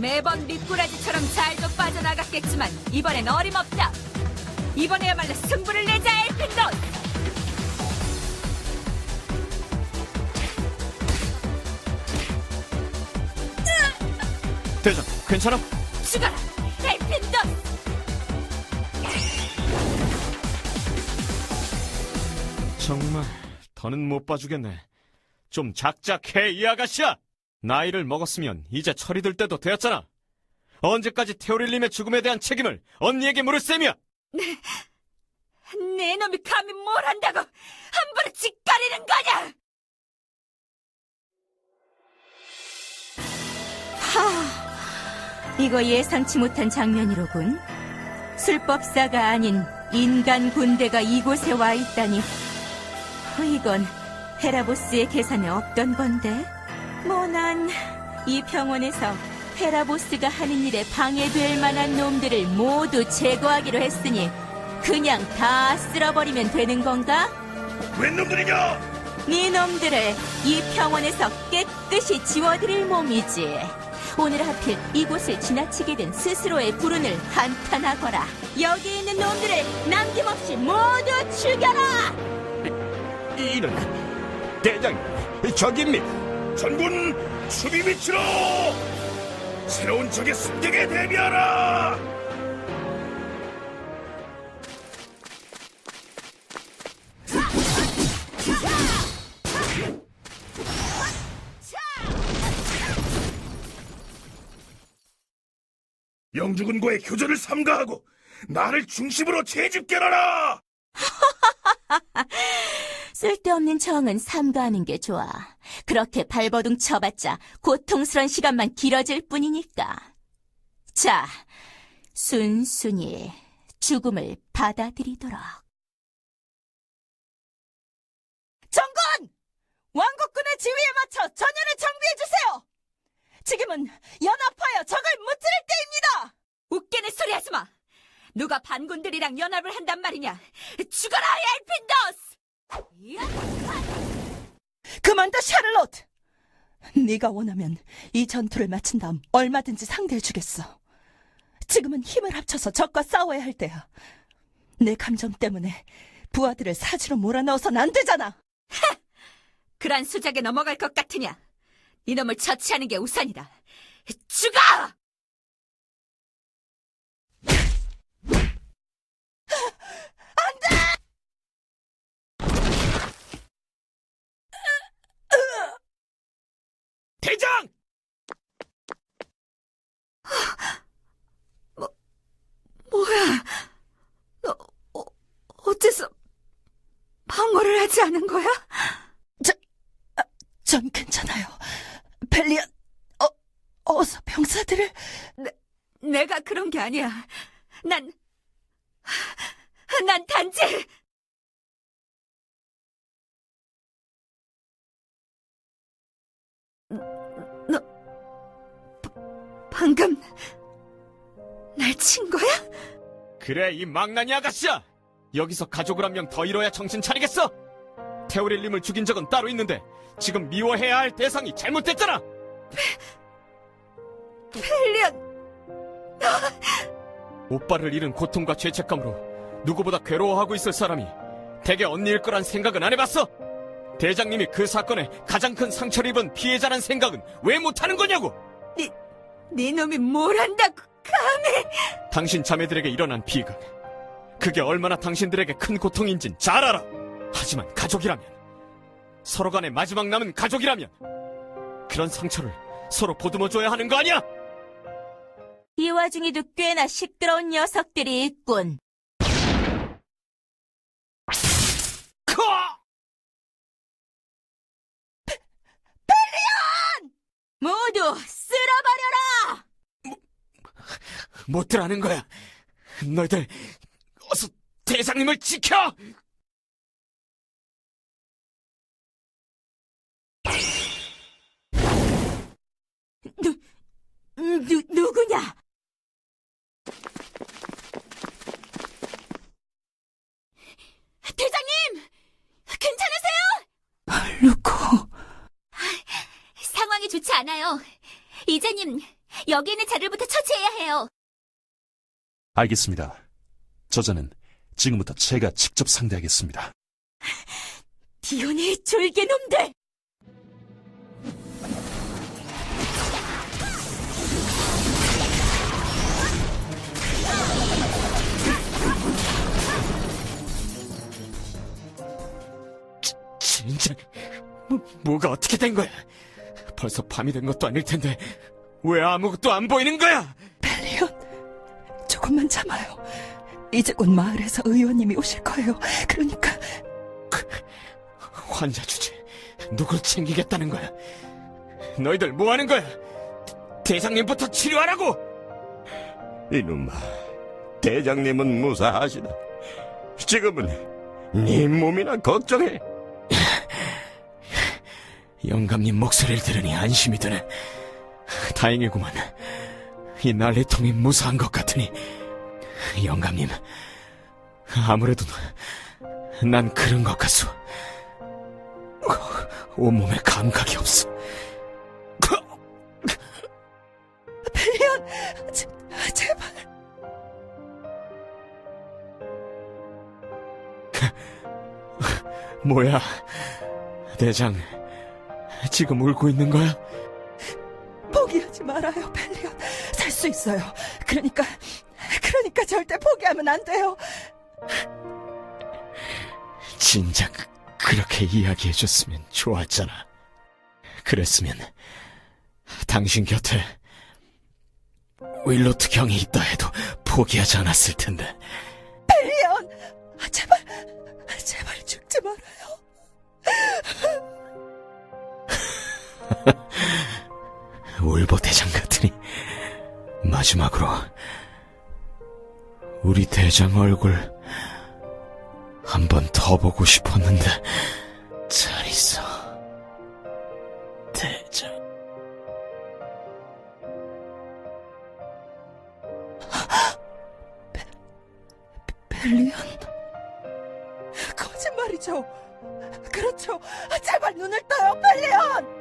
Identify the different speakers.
Speaker 1: 매번 미꾸라지처럼 잘도 빠져나갔겠지만 이번엔 어림없다. 이번에야말로 승부를 내자 엘핀돈.
Speaker 2: 대장, 괜찮아?
Speaker 1: 죽어라 엘핀돈.
Speaker 2: 정말 더는 못 봐주겠네. 좀 작작해, 이 아가씨야! 나이를 먹었으면 이제 철이 들 때도 되었잖아. 언제까지 테오릴님의 죽음에 대한 책임을 언니에게 물을 셈이야!
Speaker 1: 내 놈이 감히 뭘 한다고 함부로 짓거리는 거냐?
Speaker 3: 이거 예상치 못한 장면이로군. 술법사가 아닌 인간 군대가 이곳에 와 있다니. 어, 이건 헤라보스의 계산에 없던 건데. 뭐난이 병원에서 헤라보스가 하는 일에 방해될 만한 놈들을 모두 제거하기로 했으니 그냥 다 쓸어버리면 되는 건가?
Speaker 4: 웬 놈들이냐?
Speaker 3: 네 놈들을 이 병원에서 깨끗이 지워드릴 몸이지. 오늘 하필 이곳을 지나치게 된 스스로의 불운을 한탄하거라. 여기 있는 놈들을 남김없이 모두 죽여라!
Speaker 4: 이런 대장님 적입니다. 전군 수비 밑으로 새로운 적의 습격에 대비하라. 영주군과의 교전을 삼가하고 나를 중심으로 재집결하라.
Speaker 3: 쓸데없는 정은 삼가하는 게 좋아. 그렇게 발버둥 쳐봤자 고통스런 시간만 길어질 뿐이니까. 자, 순순히 죽음을 받아들이도록.
Speaker 5: 정권! 왕국군의 지휘에 맞춰 전열을 정비해주세요! 지금은 연합하여 적을 무찌를 때입니다!
Speaker 1: 웃기는 소리 하지 마. 누가 반군들이랑 연합을 한단 말이냐? 죽어라 엘핀도스!
Speaker 5: 그만둬, 샤를롯! 네가 원하면 이 전투를 마친 다음 얼마든지 상대해주겠어. 지금은 힘을 합쳐서 적과 싸워야 할 때야. 내 감정 때문에 부하들을 사지로 몰아넣어선 안 되잖아!
Speaker 1: 그런 수작에 넘어갈 것 같으냐? 이놈을 처치하는 게 우선이다. 죽어!
Speaker 4: 대장!
Speaker 1: 뭐야? 너 어, 어째서 방어를 하지 않은 거야?
Speaker 5: 전 괜찮아요. 벨리안, 어, 어서 병사들을...
Speaker 1: 내가 그런 게 아니야. 난, 난 단지 방금 날 친 거야?
Speaker 2: 그래, 이 망나니 아가씨야! 여기서 가족을 한 명 더 잃어야 정신 차리겠어! 테오릴님을 죽인 적은 따로 있는데, 지금 미워해야 할 대상이 잘못됐잖아!
Speaker 1: 펠리언
Speaker 2: 오빠를 잃은 고통과 죄책감으로 누구보다 괴로워하고 있을 사람이 대개 언니일 거란 생각은 안 해봤어? 대장님이 그 사건에 가장 큰 상처를 입은 피해자란 생각은 왜 못하는 거냐고!
Speaker 1: 네 놈이 뭘 한다고 감히
Speaker 2: 당신 자매들에게 일어난 비극. 그게 얼마나 당신들에게 큰 고통인진 잘 알아! 하지만 가족이라면, 서로 간의 마지막 남은 가족이라면, 그런 상처를 서로 보듬어줘야 하는 거 아니야!
Speaker 3: 이 와중에도 꽤나 시끄러운 녀석들이 있군.
Speaker 2: 커!
Speaker 3: 모두 쓸어버려라!
Speaker 2: 못들하는 거야. 너희들, 어서 대장님을 지켜!
Speaker 3: 누, 누구냐?
Speaker 1: 대장님 괜찮으세요?
Speaker 5: 루코...
Speaker 1: 상황이 좋지 않아요. 이제님 여기 있는 자들부터 처치해야 해요.
Speaker 6: 알겠습니다. 저자는 지금부터 제가 직접 상대하겠습니다.
Speaker 3: 디온의 졸개놈들!
Speaker 2: 진짜 뭐, 뭐가 어떻게 된 거야? 벌써 밤이 된 것도 아닐 텐데 왜 아무것도 안 보이는 거야?
Speaker 5: 조금만 참아요. 이제 곧 마을에서 의원님이 오실 거예요. 그러니까
Speaker 2: 환자 주제 누굴 챙기겠다는 거야? 너희들 뭐 하는 거야? 대장님부터 치료하라고!
Speaker 4: 이놈아, 대장님은 무사하시다. 지금은 네 몸이나 걱정해.
Speaker 2: 영감님 목소리를 들으니 안심이 드네. 다행이구만. 이 난리통이 무사한 것 같으니. 영감님, 아무래도 난 그런 것 같소. 온몸에 감각이 없어.
Speaker 5: 벨리온, 제, 제발.
Speaker 2: 뭐야, 대장. 지금 울고 있는 거야?
Speaker 5: 포기하지 말아요, 벨리온. 살수 있어요. 그러니까, 그러니까 절대 포기하면 안 돼요.
Speaker 2: 진작 그렇게 이야기해줬으면 좋았잖아. 그랬으면 당신 곁에 윌로트 경이 있다 해도 포기하지 않았을 텐데. 울보 대장 같으니 마지막으로 우리 대장 얼굴 한 번 더 보고 싶었는데 잘 있어 대장
Speaker 5: 벨리온, 거짓말이죠. 그렇죠. 제발 눈을 떠요, 벨리온.